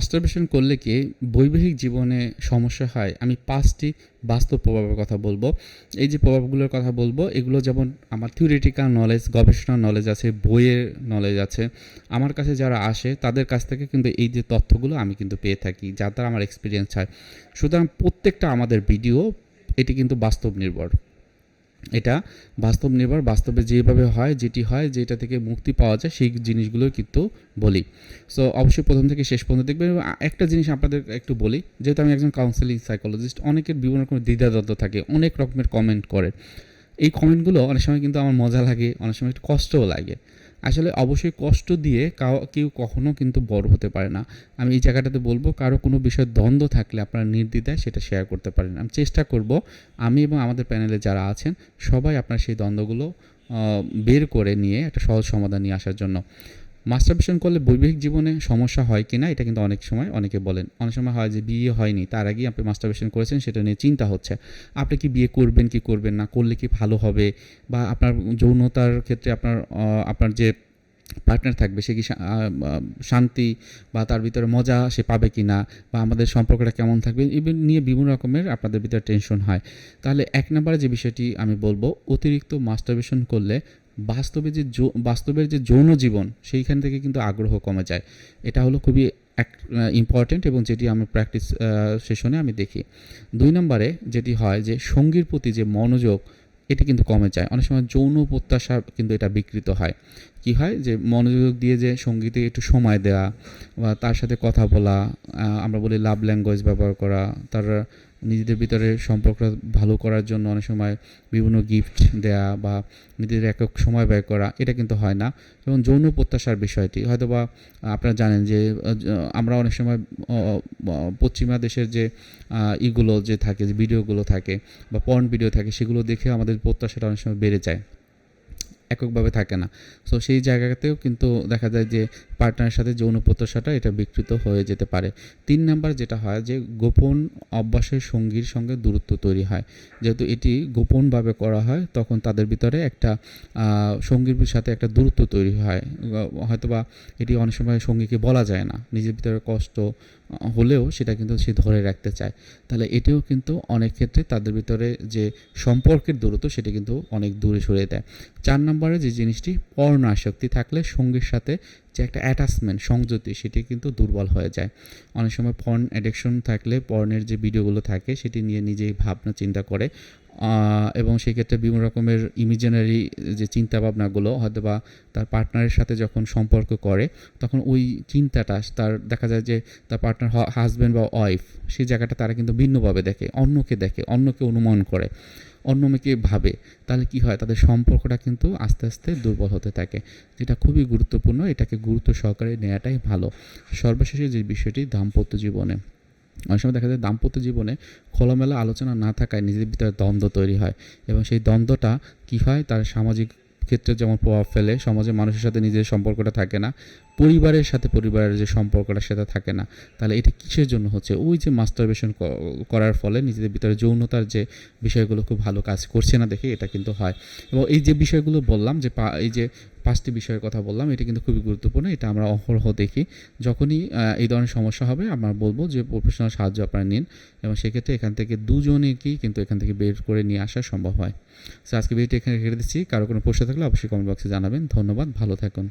Masturbation করলে কি বৈবাহিক জীবনে সমস্যা হয়? আমি পাঁচটি বাস্তব প্রভাবের কথা বলব। এই যে প্রভাবগুলোর কথা বলব, এগুলো যেমন আমার থিওরিটিক্যাল নলেজ গবেষণা নলেজ আছে, বইয়ের নলেজ আছে। আমার কাছে যারা আসে, তাদের কাছ থেকে কিন্তু এই যে তথ্যগুলো আমি কিন্তু পেয়ে থাকি যার দ্বারা আমার এক্সপিরিয়েন্স হয়। সুতরাং প্রত্যেকটা আমাদের ভিডিও এটি কিন্তু বাস্তব নির্ভর। এটা বাস্তব নির্ভর, বাস্তবে যেভাবে হয়, যেটি হয়, যেটা থেকে মুক্তি পাওয়া যায়, সেই জিনিসগুলো কিন্তু বলি। সো অবশ্যই প্রথম থেকে শেষ পর্যন্ত দেখবেন। একটা জিনিস আপনাদের একটু বলি, যেহেতু আমি একজন কাউন্সেলিং সাইকোলজিস্ট অনেকের বিভিন্ন রকমের দ্বিধাদ্বন্দ্ব থাকে, অনেক রকমের কমেন্ট করে। এই কমেন্টগুলো অনেক সময় কিন্তু আমার মজা লাগে, অনেক সময় একটু কষ্টও লাগে। আসলে অবশ্যই কষ্ট দিয়ে কাউ, কেউ কখনো কিন্তু বড় হতে পারে না। আমি এই জায়গাটাতে বলব, কারও কোনো বিষয়ে দ্বন্দ্ব থাকলে আপনারা নির্দ্বিধায় সেটা শেয়ার করতে পারেন। আমি চেষ্টা করব, আমি এবং আমাদের প্যানেলে যারা আছেন, সবাই আপনার সেই দ্বন্দ্বগুলো বের করে নিয়ে একটা সহজ সমাধান নিয়ে আসার জন্য। মাস্টারবেশন করলে বৈবাহিক জীবনে সমস্যা হয় কি না এটা কিন্তু অনেক সময় অনেকে বলেন। অনেক সময় হয় যে বিয়ে হয়নি, তার আগেই আপনি মাস্টারবেশন করেছেন, সেটা নিয়ে চিন্তা হচ্ছে। আপনি কি বিয়ে করবেন, কি করবেন না, করলে কি ভালো হবে? বা আপনার যৌনতার ক্ষেত্রে আপনার আপনার যে পার্টনার থাকবে, সে কি শান্তি বা তার ভিতরে মজা সে পাবে কি না বা আমাদের সম্পর্কটা কেমন থাকবে? এগুলো নিয়ে বিভিন্ন রকমের আপনাদের ভিতরে টেনশন হয়। তাহলে এক নম্বরে যে বিষয়টি আমি বলব, অতিরিক্ত মাস্টারবেশন করলে বাস্তবে যে বাস্তবের যে যৌন জীবন, সেইখান থেকে কিন্তু আগ্রহ কমে যায়। এটা হলো খুবই এক ইম্পর্টেন্ট এবং যেটি আমি প্র্যাকটিস সেশনে আমি দেখি। দুই নম্বরে যেটি হয় যে সঙ্গীর প্রতি যে মনোযোগ, এটি কিন্তু কমে যায়। অনেক সময় যৌন প্রত্যাশা কিন্তু এটা বিকৃত হয়। কি হয়? যে মনোযোগ দিয়ে যে সঙ্গীতে একটু সময় দেওয়া বা তার সাথে কথা বলা আমরা বলি লাভ ল্যাঙ্গুয়েজ ব্যবহার করা, তার নিজেদের ভিতরে সম্পর্ক ভালো করার জন্য অনেক সময় বিভিন্ন গিফট দেয়া বা নিজেদের একক সময় ব্যয় করা, এটা কিন্তু হয় না। এবং যৌন প্রত্যাশার বিষয়টি হয়তো বা আপনারা জানেন যে আমরা অনেক সময় পশ্চিমা দেশের যে ইগুলো যে থাকে, যে ভিডিওগুলো থাকে বা পর্ন ভিডিও থাকে, সেগুলো দেখে আমাদের প্রত্যাশাটা অনেক সময় বেড়ে যায়। এককভাবে থাকে না। সো সেই জায়গাতেও কিন্তু দেখা যায় যে পার্টনারের সাথে যৌন প্রত্যাশাটা এটা বিকৃত হয়ে যেতে পারে। তিন নাম্বার যেটা হয় যে গোপন অভ্যাসের সঙ্গীর সঙ্গে দূরত্ব তৈরি হয়। যেহেতু এটি গোপনভাবে করা হয়, তখন তাদের ভিতরে একটা সঙ্গীর সাথে একটা দূরত্ব তৈরি হয়। হয়তোবা এটি অনেক সময় সঙ্গীকে বলা যায় না, নিজের ভিতরে কষ্ট হলেও সেটা কিন্তু সে ধরে রাখতে চায়। তাহলে এটিও কিন্তু অনেক ক্ষেত্রে তাদের ভিতরে যে সম্পর্কের দূরত্ব সেটা কিন্তু অনেক দূরে সরিয়ে দেয়। চার নম্বরে যে জিনিসটি পর্ণ আসক্তি থাকলে সঙ্গীর সাথে যে একটা অ্যাটাচমেন্ট সংযতি, সেটি কিন্তু দুর্বল হয়ে যায়। অনেক সময় পর্ন অ্যাডিকশন থাকলে পর্নের যে ভিডিওগুলো থাকে, সেটি নিয়ে নিজেই ভাবনা চিন্তা করে। এবং সেক্ষেত্রে বিভিন্ন রকমের ইমিজিনারি যে চিন্তা ভাবনাগুলো হয়তো বা তার পার্টনারের সাথে যখন সম্পর্ক করে, তখন ওই চিন্তাটা তার দেখা যায় যে তার পার্টনার হাজব্যান্ড বা ওয়াইফ সেই জায়গাটা তারা কিন্তু ভিন্নভাবে দেখে, অন্যকে দেখে, অন্যকে অনুমান করে। অন্য মেয়েকে ভাবে, তাহলে কি হয়? তাদের সম্পর্কটা কিন্তু আস্তে আস্তে দুর্বল হতে থাকে। যেটা খুবই গুরুত্বপূর্ণ, এটাকে গুরুত্ব সহকারে নেওয়াটাই ভালো। সর্বশেষে যে বিষয়টি, দাম্পত্য জীবনে। অনেক সময় দেখা যায় দাম্পত্য জীবনে খোলামেলা আলোচনা না থাকায় নিজেদের ভিতরে দ্বন্দ্ব তৈরি হয়। এবং সেই দ্বন্দ্বটা কী হয়? তার সামাজিক ক্ষেত্রে যেমন প্রভাব ফেলে, সমাজে মানুষের সাথে নিজের সম্পর্কটা থাকে না। পরিবারের সাথে পরিবারের যে সম্পর্কটা সেটা থাকে না। তাহলে এটা কিসের জন্য হচ্ছে? ওই যে মাস্টারবেশন করার ফলে নিজেদের ভিতরে যৌনতার যে বিষয়গুলো খুব ভালো কাজ করছে না দেখে এটা কিন্তু হয়। এবং এই যে বিষয়গুলো বললাম যে এই যে পাঁচটি বিষয়ের কথা বললাম, এটা কিন্তু খুবই গুরুত্বপূর্ণ, এটা আমরা অহরহ দেখি। যখনই এই ধরনের সমস্যা হবে, আমরা বলব যে প্রফেশনাল সাহায্য আপনারা নিন এবং সেক্ষেত্রে এখান থেকে দুজনেকেই কিন্তু এখান থেকে বের করে নিয়ে আসা সম্ভব হয়। সো আজকে ভিডিওটি এখানে রেখে দিচ্ছি। কারও কোনো প্রশ্ন থাকলে অবশ্যই কমেন্ট বক্সে জানাবেন। ধন্যবাদ, ভালো থাকুন।